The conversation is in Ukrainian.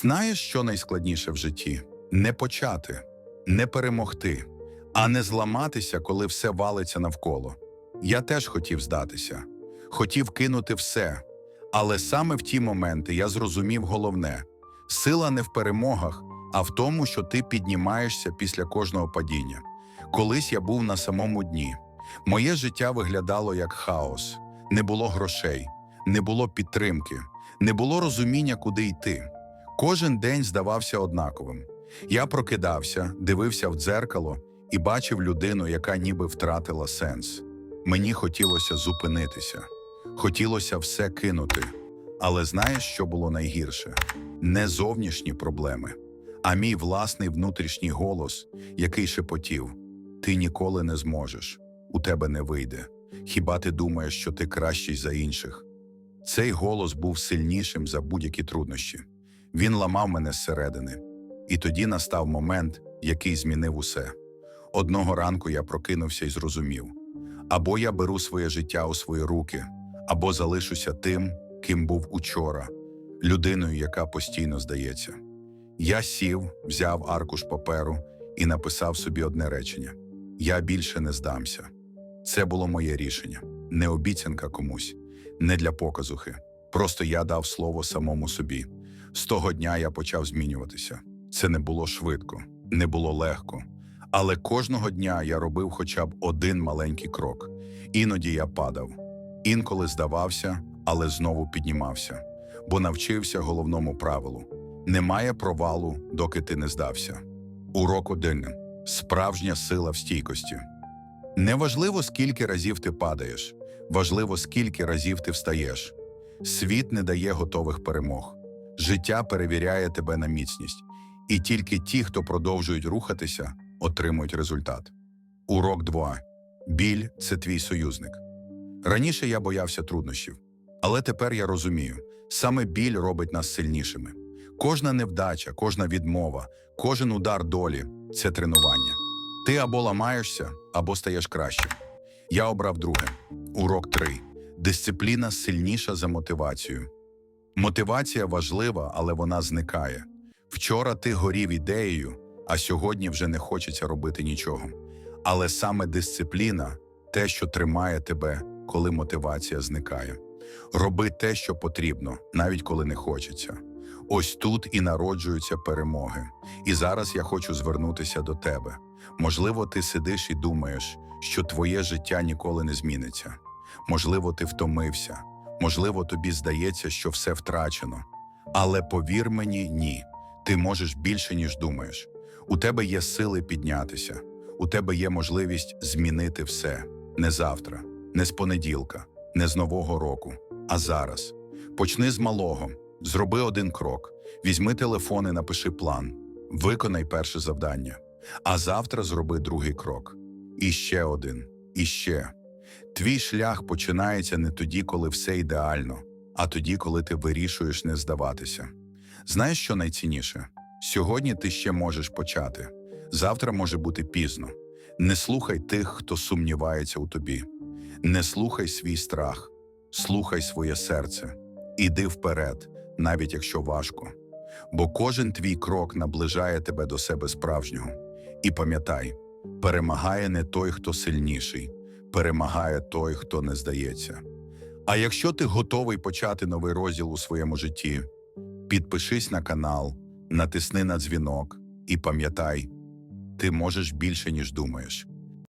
Знаєш, що найскладніше в житті? Не почати, не перемогти, а не зламатися, коли все валиться навколо. Я теж хотів здатися, хотів кинути все. Але саме в ті моменти я зрозумів головне: сила не в перемогах, а в тому, що ти піднімаєшся після кожного падіння. Колись я був на самому дні. Моє життя виглядало як хаос. Не було грошей, не було підтримки, не було розуміння, куди йти. Кожен день здавався однаковим. Я прокидався, дивився в дзеркало і бачив людину, яка ніби втратила сенс. Мені хотілося зупинитися, хотілося все кинути. Але знаєш, що було найгірше? Не зовнішні проблеми, а мій власний внутрішній голос, який шепотів: ти ніколи не зможеш, у тебе не вийде. Хіба ти думаєш, що ти кращий за інших? Цей голос був сильнішим за будь-які труднощі. Він ламав мене зсередини. І тоді настав момент, який змінив усе. Одного ранку я прокинувся і зрозумів: або я беру своє життя у свої руки, або залишуся тим, ким був учора, людиною, яка постійно здається. Я сів, взяв аркуш паперу і написав собі одне речення: Я більше не здамся. Це було моє рішення, не обіцянка комусь, не для показухи. Просто я дав слово самому собі. З того дня я почав змінюватися. Це не було швидко, не було легко. Але кожного дня я робив хоча б один маленький крок. Іноді я падав, інколи здавався, але знову піднімався, бо навчився головному правилу: немає провалу, доки ти не здався. Урок один справжня сила в стійкості. Неважливо, скільки разів ти падаєш, важливо, скільки разів ти встаєш. Світ не дає готових перемог. Життя перевіряє тебе на міцність, і тільки ті, хто продовжують рухатися, отримують результат. Урок 2. Біль це твій союзник. Раніше я боявся труднощів, але тепер я розумію, саме біль робить нас сильнішими. Кожна невдача, кожна відмова, кожен удар долі це тренування. Ти або ламаєшся, або стаєш кращим. Я обрав друге. Урок 3. Дисципліна сильніша за мотивацію. Мотивація важлива, але вона зникає. Вчора ти горів ідеєю, а сьогодні вже не хочеться робити нічого. Але саме дисципліна те, що тримає тебе, коли мотивація зникає. Роби те, що потрібно, навіть коли не хочеться. Ось тут і народжуються перемоги. І зараз я хочу звернутися до тебе. Можливо, ти сидиш і думаєш, що твоє життя ніколи не зміниться. Можливо, ти втомився. Можливо, тобі здається, що все втрачено. Але повір мені, ні. Ти можеш більше, ніж думаєш. У тебе є сили піднятися, у тебе є можливість змінити все не завтра, не з понеділка, не з нового року, а зараз. Почни з малого, зроби один крок, візьми телефон і напиши план, виконай перше завдання, а завтра зроби другий крок. І ще один, і ще. Твій шлях починається не тоді, коли все ідеально, а тоді, коли ти вирішуєш не здаватися. Знаєш, що найцінніше? Сьогодні ти ще можеш почати, завтра може бути пізно. Не слухай тих, хто сумнівається у тобі. Не слухай свій страх, слухай своє серце. Іди вперед, навіть якщо важко. Бо кожен твій крок наближає тебе до себе справжнього. І пам'ятай, перемагає не той, хто сильніший, перемагає той, хто не здається. А якщо ти готовий почати новий розділ у своєму житті, підпишись на канал, натисни на дзвінок і пам'ятай, ти можеш більше, ніж думаєш.